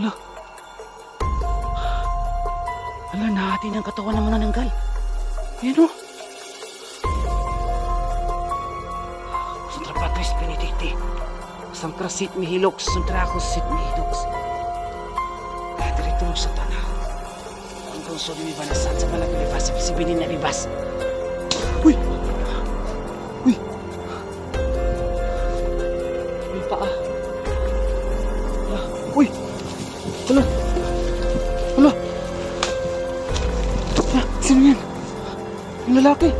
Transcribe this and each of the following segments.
Hala. Hala, nahati ng katawan ng manananggal. Ayan o. Santra Patris Benedicti. Sancra sit mihilox, santracos sit mihilox. Padre itong satana. Ang konso ni Vanasan sa malapilibas, si Binin na libas. Uy! Uy! May paa. Hala. Uy! Hala! Hala! Ah, sino yan? Yung lalaki.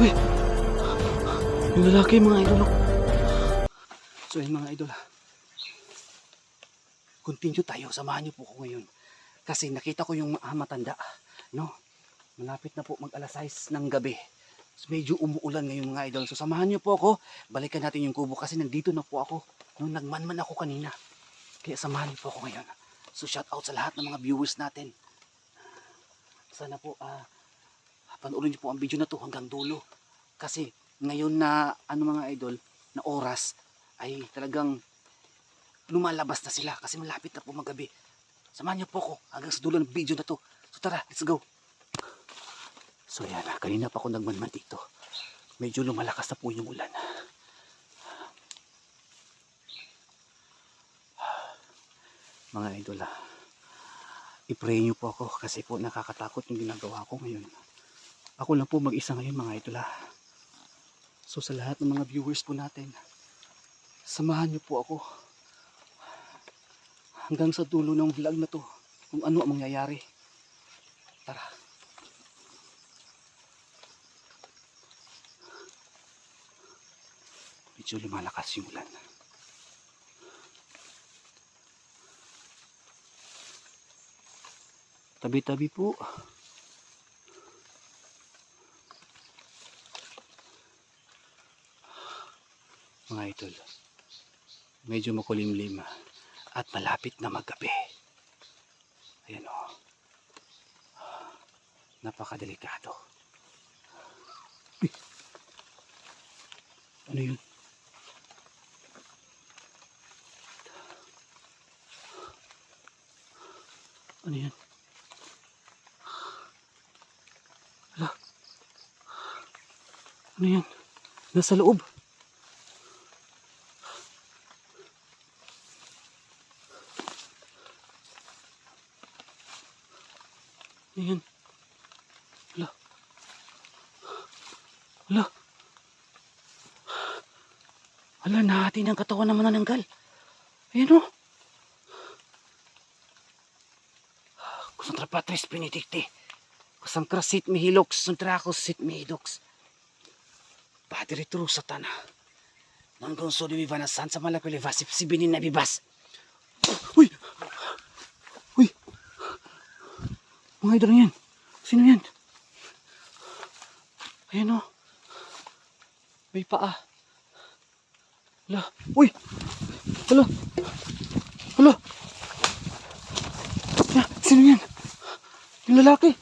Uy! Yung lalaki, mga idol. oh. So yun mga idol. ah. Continue tayo. Samahan niyo po ako ngayon. Kasi nakita ko yung ah, matanda. No? Malapit na po mag alas 6 ng gabi. Medyo umuulan ngayon mga idol. So samahan niyo po ako. Balikan natin yung kubo kasi nandito na po ako. No, nagmanman ako kanina. Kaya samahan niyo po ako ngayon. So shout out sa lahat ng mga viewers natin. Sana po ah panoorin niyo po ang video na to hanggang dulo. Kasi ngayon na ano mga idol na oras ay talagang lumalabas na sila kasi malapit na po magabi. Samahan niyo po ako hanggang sa dulo ng video na to. So tara, let's go. So yan, ah, kanina pa ako nagmanman dito. Medyo lumalakas na po yung ulan. Mga idol, ah, i-pray niyo po ako kasi po nakakatakot yung ginagawa ko ngayon. Ako lang po mag-isa ngayon mga idol. ah. So sa lahat ng mga viewers po natin, samahan niyo po ako hanggang sa dulo ng vlog na to kung ano ang mangyayari. Medyo lumalakas yung ulan. Tabi-tabi po. Mga idol, medyo makulimlim at malapit na maggabi. Ayan o. Napakadelikado. Ano yun? Ano yan? Hala. Ano yan? Nasa loob. Ano yan? Hala. Hala. Hala, nahati ng katawan ng manananggal. Ayan o. Kusantra Patris Benedicti. Kusantra sit mihilox, santracos sit mihidox. Padre Tru Satana. Nanggon so di vanasan sa malapilivas, si binin na bibas. Uy! Uy! Mga idol yan. Sino yan? Ayan o. May paa. Hala. Uy! Hala. Hala. Sino yan? Yung lalaki.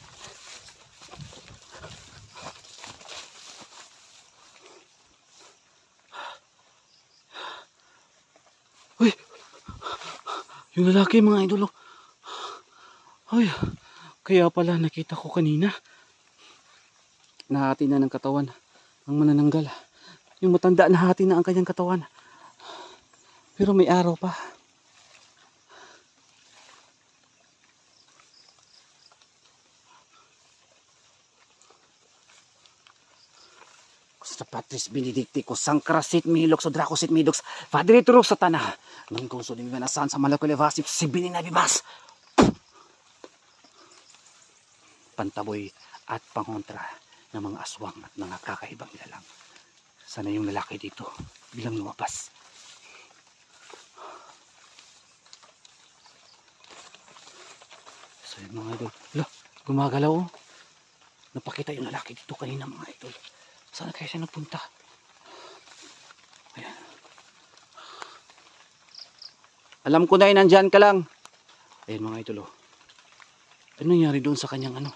Uy! Yung lalaki mga idolo. Ay, kaya pala nakita ko kanina. Nahati na ng katawan ang manananggal. Yung matanda nahati na ang kanyang katawan. Pero may araw pa. Sa Patris Benedicti ko sangkrasit mihilox o dracosit mihilox Padre Turo sa tanah nang kung suling vanasan sa malakulevasip si Bininabibas pantaboy at pangontra ng mga aswang at mga kakaibang nilalang. Sana yung lalaki dito bilang lumabas. So yung mga idol. Hala, gumagalaw oh. napakita yung lalaki dito kanina mga idol. Saan kaya siya napunta? Alam ko na eh, nandyan ka lang. Ayan mga idol oh. Ano nangyari doon sa kanyang ano?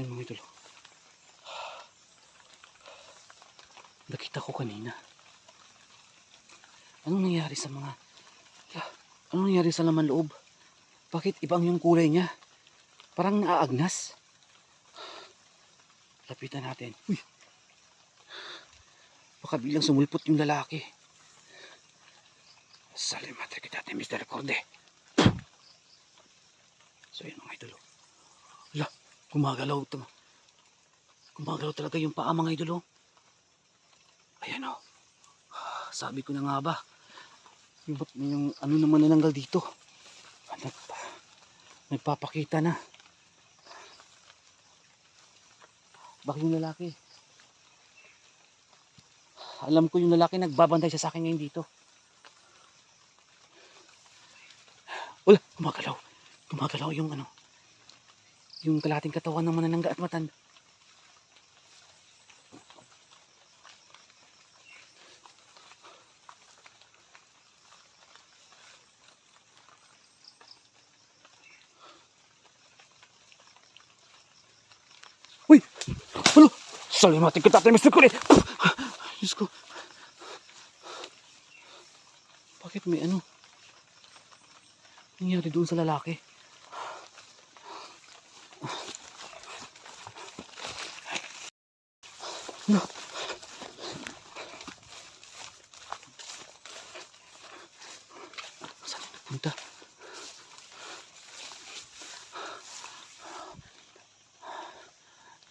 Ayun mga idol. Oh. Nakita ko kanina. Anong nangyari sa mga... Anong nangyari sa laman loob? Bakit ibang yung kulay niya? Parang naaagnas. Lapitan natin. Uy! Baka bilang sumulpot yung lalaki. Salimatri kita natin, Mr. Corde. So yun mga idol. oh. Ala, gumagalaw. Gumagalaw talaga yung paa mga idol. oh. Ayan o. Sabi ko na nga ba. Yung, yung ano naman nananggal dito. Nagpa, nagpapakita na. Bakit yung lalaki? Alam ko yung lalaki nagbabantay siya sa akin ngayon dito. Wala, gumagalaw. Gumagalaw yung ano. Yung kalating katawan ng mananangga at matanda. Uy! Salimatin kita tayo, Mr. Kuli! Diyos ko. Bakit may ano? Nangyari doon sa lalaki? No. Saan yung nagpunta?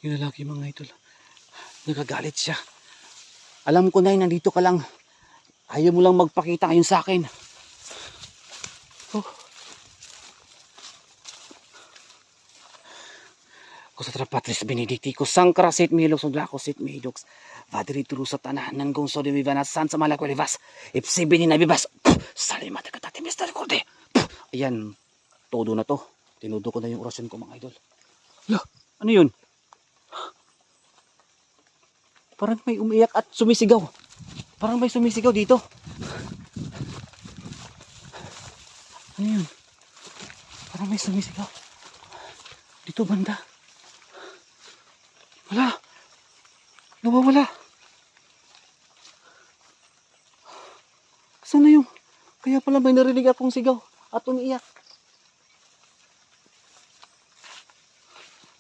Yung lalaki mga idol. Nagagalit siya. Alam ko na nandito ka lang. Ayaw mo lang magpakita ngayon sa akin. Oh. Kusatra patris benedicti, kusang karasit mihiloks, uglako sit mihiloks, vadiri turu sa tanahan ng gongso de vivanas san sa malakwalivas, ipsi bini na bibas, salimata ka tati, Mr. Corte. Ayan, todo na to. Tinudo ko na yung orasyon ko mga idol. Lo, ano yun? Parang may umiyak at sumisigaw. Parang may sumisigaw dito. Ano yun? Parang may sumisigaw. Dito banda. Wala. Nawawala. Saan na yung... Kaya pala may narinig akong sigaw at umiiyak.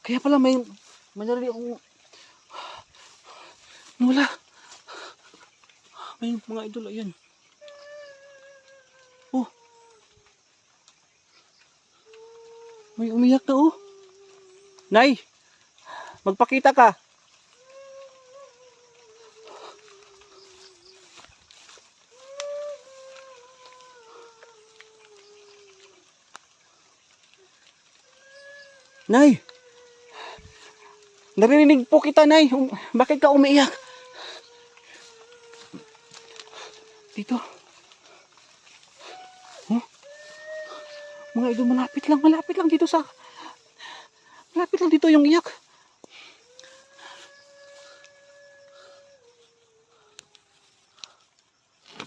Kaya pala may... May narinig akong... Wala. May mga idol, ayan. Oh. May umiyak na oh. Nay, magpakita ka. Nay, narinig po kita, Nay. Um, bakit ka umiiyak? Dito. Huh? Mga idol, malapit lang, malapit lang dito sa... Malapit lang dito yung iyak.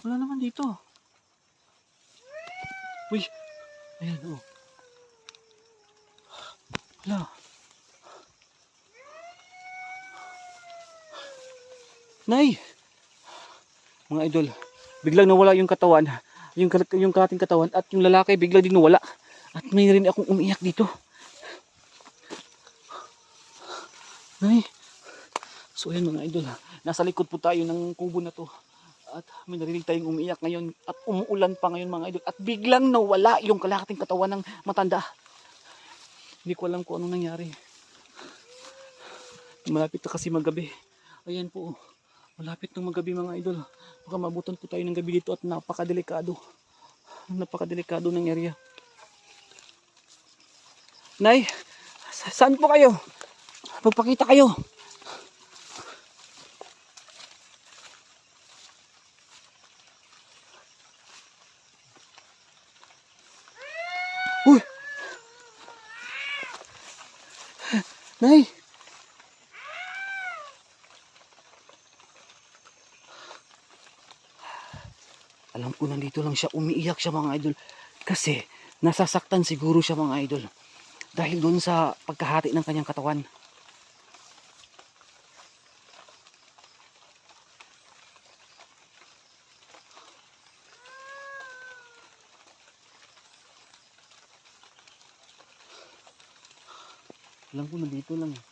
Wala naman dito. Uy, ayan oh. Wala. Nay! Mga idol, biglang nawala yung katawan, yung, yung kating katawan at yung lalaki biglang din nawala. At may rin akong umiyak dito. Nay. So ayan mga idol, nasa likod po tayo ng kubo na to. At may narinig tayong umiiyak ngayon at umuulan pa ngayon mga idol. At biglang nawala yung kalahating katawan ng matanda. Hindi ko alam kung anong nangyari. Malapit na kasi magabi. Ayan po. Malapit ng magabi mga idol. Baka mabutan po tayo ng gabi dito at napakadelikado. Napakadelikado ng area. Nay, sa- saan po kayo? Magpakita kayo. Uy! Nay! siya, umiiyak siya mga idol. Kasi nasasaktan siguro siya mga idol. Dahil doon sa pagkahati ng kanyang katawan. Alam ko na dito lang eh.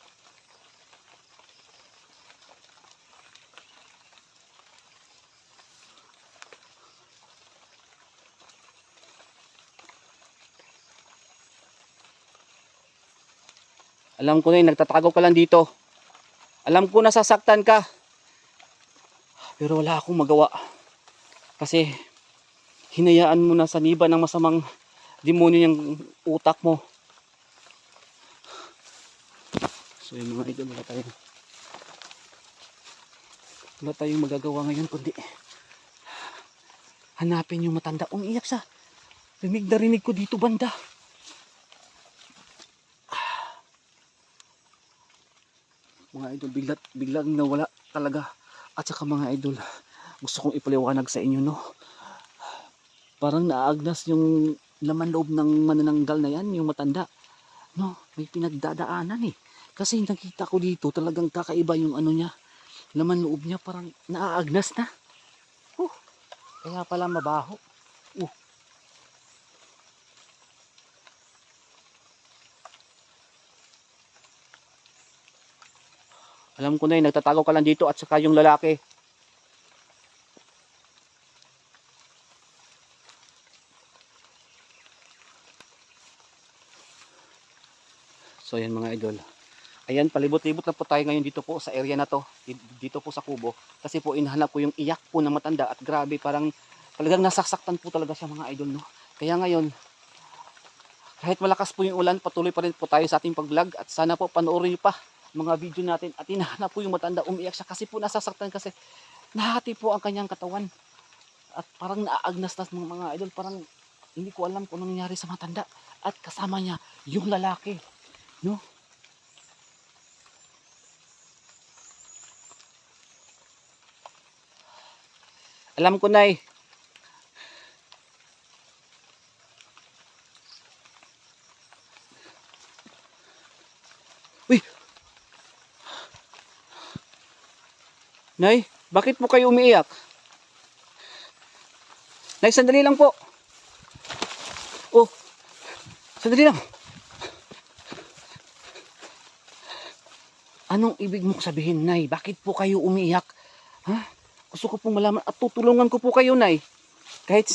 Alam ko na yun, nagtatago ka lang dito. Alam ko nasasaktan ka. Pero wala akong magawa. Kasi hinayaan mo na sa niba ng masamang demonyo yung utak mo. So yung mga idol, wala tayong wala tayong magagawa ngayon kundi hanapin yung matanda. Umiiyak siya. Rinig na rinig ko dito banda. Mga idol, biglat, biglang nawala talaga. At saka mga idol, gusto kong ipaliwanag sa inyo, no? Parang naagnas yung laman loob ng manananggal na yan, yung matanda. No, may pinagdadaanan eh. Kasi nakita ko dito, talagang kakaiba yung ano niya. Laman loob niya parang naaagnas na. Uh, kaya pala mabaho. Uh. Alam ko na yun, nagtatago ka lang dito at saka yung lalaki. So yan mga idol. Ayan, palibot-libot na po tayo ngayon dito po sa area na to. di- Dito po sa Kubo. Kasi po inahanap ko yung iyak po ng matanda at grabe parang talagang nasasaktan po talaga siya mga idol no. Kaya ngayon kahit malakas po yung ulan, patuloy pa rin po tayo sa ating pag-vlog at sana po panoorin niyo pa mga video natin at hinahanap po yung matanda. Umiyak siya kasi po nasasaktan kasi nahati po ang kanyang katawan. At parang naagnas na mga, mga idol. Parang hindi ko alam kung anong nangyari sa matanda. At kasama niya yung lalaki no? Alam ko na eh Nay, bakit po kayo umiiyak? Nay, sandali lang po. Oh, sandali lang. Anong ibig mong sabihin, Nay? Bakit po kayo umiiyak? Ha? Gusto ko pong malaman at tutulungan ko po kayo, Nay. Kahit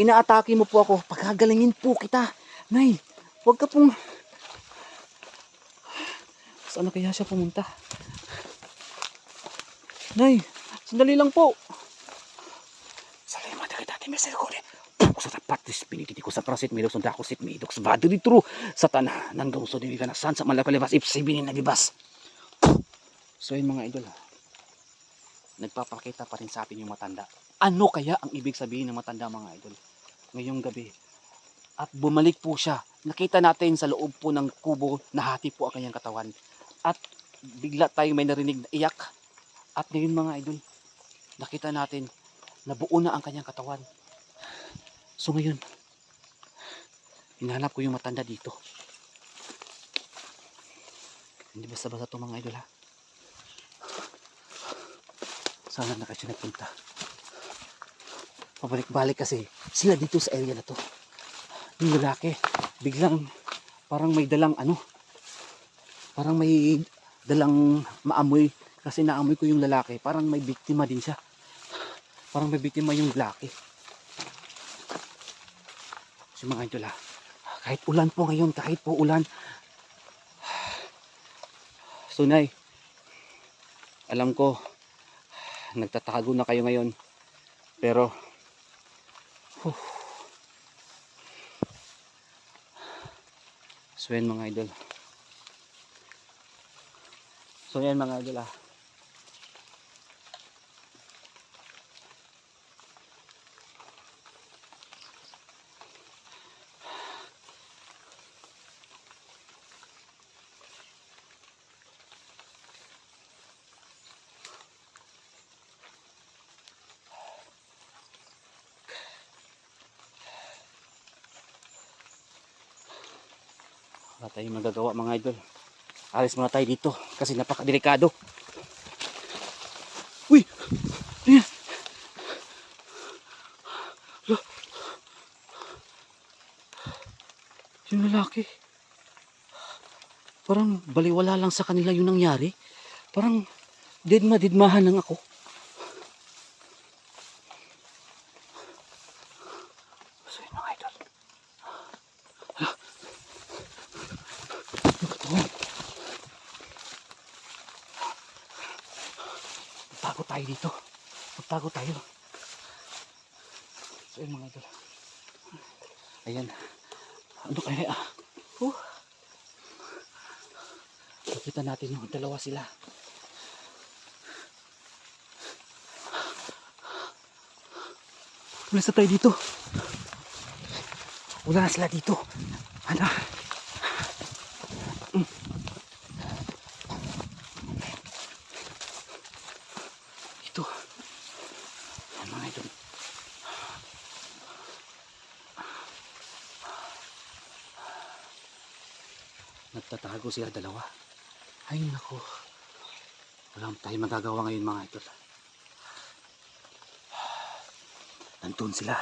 inaatake mo po ako, pagkagalingin po kita. Nay, huwag ka pong... Saan na kaya siya pumunta? Nay, sandali lang po. Salamat kita ti misericorde. Sa tapat di spiniti ko sa prasit mi sa dako sit mi dok sa vado di true sa tanah nandong so di ka na san sa malapalibas if sibinin na gibas. So yun mga idol. Nagpapakita pa rin sa atin yung matanda. Ano kaya ang ibig sabihin ng matanda mga idol? Ngayong gabi. At bumalik po siya. Nakita natin sa loob po ng kubo, nahati po ang kanyang katawan. At bigla tayong may narinig na iyak. At ngayon mga idol, nakita natin na buo na ang kanyang katawan. So ngayon, hinahanap ko yung matanda dito. Hindi basta-basta ito mga idol ha. Sana na siya nagpunta. Pabalik-balik kasi sila dito sa area na to. Yung lalaki, biglang parang may dalang ano, parang may dalang maamoy kasi naamoy ko yung lalaki. Parang may biktima din siya. Parang may biktima yung lalaki. So mga idol ah, kahit ulan po ngayon, kahit po ulan. So nay, alam ko, nagtatago na kayo ngayon. Pero, huh. so yan mga idol. So yan mga idol ah. Wala tayong magagawa mga idol. Alis muna tayo dito kasi napakadelikado. Uy! Ano yan? Hala. Yung lalaki. Parang baliwala lang sa kanila yung nangyari. Parang didma-didmahan lang ako. So yun mga idol. Ah. Yung katawan. Magtago tayo dito. Magtago tayo. So yun mga idol. Ayan. Ano kaya ah? Uh. Nakita natin yung dalawa sila. Umalis na tayo dito. Wala na sila dito. Ano? Mm. Ito. Ayan. Nagtatago sila dalawa. Ay nako. Wala tayong magagawa ngayon mga idol. Nandun sila.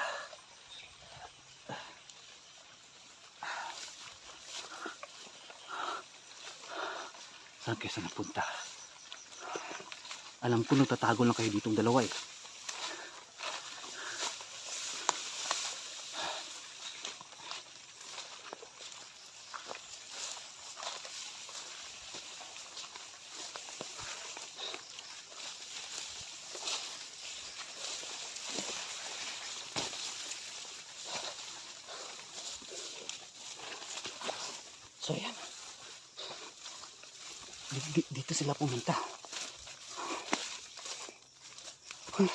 Saan kayo sa napunta? Alam ko nagtatago lang kayo ditong dalawa eh. So yan. Di- di- Dito sila pumunta. Ay.